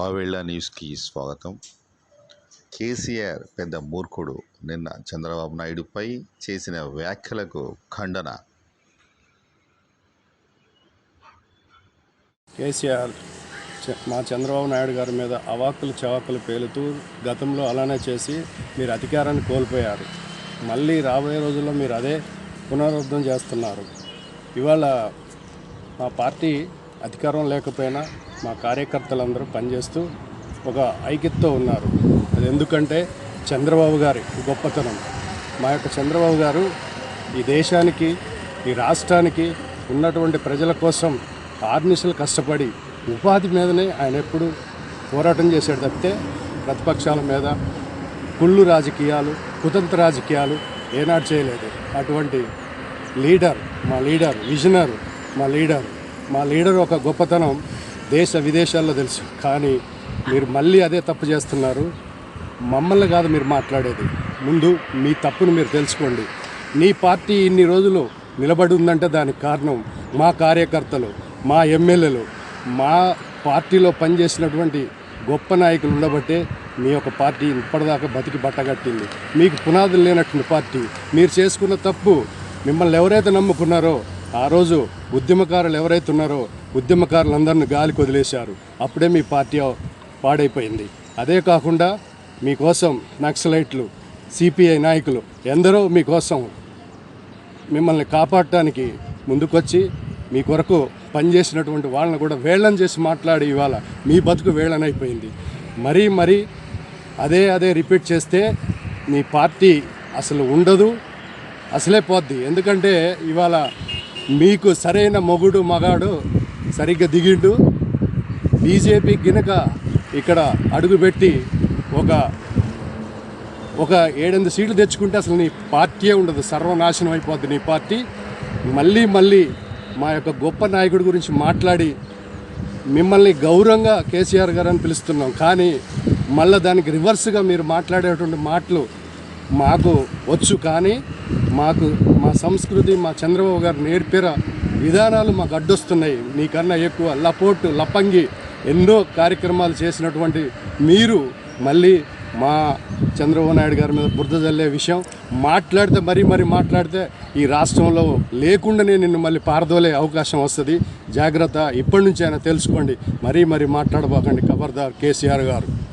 రావేళ్ళ న్యూస్కి స్వాగతం. కేసీఆర్ పెద్ద మూర్ఖుడు. నిన్న చంద్రబాబు నాయుడుపై చేసిన వ్యాఖ్యలకు ఖండన. కేసీఆర్ చ- మా చంద్రబాబు నాయుడు గారి మీద అవాక్కులు చవాకులు పేలుతూ గతంలో అలానే చేసి మీరు అధికారాన్ని కోల్పోయారు. మళ్ళీ రాబోయే రోజుల్లో మీరు అదే పునరుద్ధం చేస్తున్నారు. ఇవాళ మా పార్టీ అధికారం లేకపోయినా మా కార్యకర్తలందరూ పనిచేస్తూ ఒక ఐక్యతతో ఉన్నారు. అది ఎందుకంటే చంద్రబాబు గారి గొప్పతనం. మా యొక్క చంద్రబాబు గారు ఈ దేశానికి ఈ రాష్ట్రానికి ఉన్నటువంటి ప్రజల కోసం ఆర్నిసలు కష్టపడి ఉపాధి మీదనే ఆయన ఎప్పుడు పోరాటం చేశాడు తప్పితే ప్రతిపక్షాల మీద కుళ్ళు రాజకీయాలు కుతంత్ర రాజకీయాలు ఏనాడు చేయలేదు. అటువంటి లీడర్ మా లీడర్ విజనర్ మా లీడర్ మా లీడర్ ఒక గొప్పతనం దేశ విదేశాల్లో తెలుసు. కానీ మీరు మళ్ళీ అదే తప్పు చేస్తున్నారు. మమ్మల్ని కాదు మీరు మాట్లాడేది. ముందు మీ తప్పును మీరు తెలుసుకోండి. నీ పార్టీ ఇన్ని రోజులు నిలబడి ఉందంటే దానికి కారణం మా కార్యకర్తలు మా ఎమ్మెల్యేలు. మా పార్టీలో పనిచేసినటువంటి గొప్ప నాయకులు ఉండబట్టే మీ యొక్క పార్టీ ఇప్పటిదాకా బతికి బట్టగట్టింది. మీకు పునాదులు లేనటువంటి పార్టీ. మీరు చేసుకున్న తప్పు మిమ్మల్ని ఎవరైతే నమ్ముకున్నారో ఆ రోజు ఉద్యమకారులు ఎవరైతే ఉన్నారో ఉద్యమకారులందరిని గాలికి వదిలేశారు. అప్పుడే మీ పార్టీ పాడైపోయింది. అదే కాకుండా మీకోసం నక్సలైట్లు సిపిఐ నాయకులు ఎందరో మీకోసం మిమ్మల్ని కాపాడటానికి ముందుకొచ్చి మీ కొరకు పనిచేసినటువంటి వాళ్ళని కూడా వేళ్ళని చేసి మాట్లాడి ఇవాళ మీ బతుకు వేళనైపోయింది మరీ మరీ అదే అదే రిపీట్ చేస్తే మీ పార్టీ అసలు ఉండదు అసలే పోద్ది. ఎందుకంటే ఇవాళ మీకు సరైన మొగుడు మగాడు సరిగ్గా దిగిండు. బీజేపీ గినక ఇక్కడ అడుగుపెట్టి ఒక ఒక ఏడెనిమిది సీట్లు తెచ్చుకుంటే అసలు నీ పార్టీయే ఉండదు. సర్వనాశనం అయిపోద్ది నీ పార్టీ. మళ్ళీ మళ్ళీ మా యొక్క గొప్ప నాయకుడి గురించి మాట్లాడి మిమ్మల్ని గౌరవంగా కేసీఆర్ గారు అని పిలుస్తున్నాం. కానీ మళ్ళీ దానికి రివర్స్గా మీరు మాట్లాడేటువంటి మాటలు మాకు వచ్చు కానీ మాకు మా సంస్కృతి మా చంద్రబాబు గారు నేర్పిన విధానాలు మాకు అడ్డొస్తున్నాయి. నీకన్నా ఎక్కువ లపోటు లపంగి ఎన్నో కార్యక్రమాలు చేసినటువంటి మీరు మళ్ళీ మా చంద్రబాబు నాయుడు గారి మీద బురద జల్లే విషయం. మాట్లాడితే మరీ మరీ మాట్లాడితే ఈ రాష్ట్రంలో లేకుండానే నిన్ను మళ్ళీ పారదోలే అవకాశం వస్తుంది. జాగ్రత్త ఇప్పటి నుంచి అయినా తెలుసుకోండి. మరీ మరీ మాట్లాడబోకండి. ఖబర్దార్ కేసీఆర్ గారు.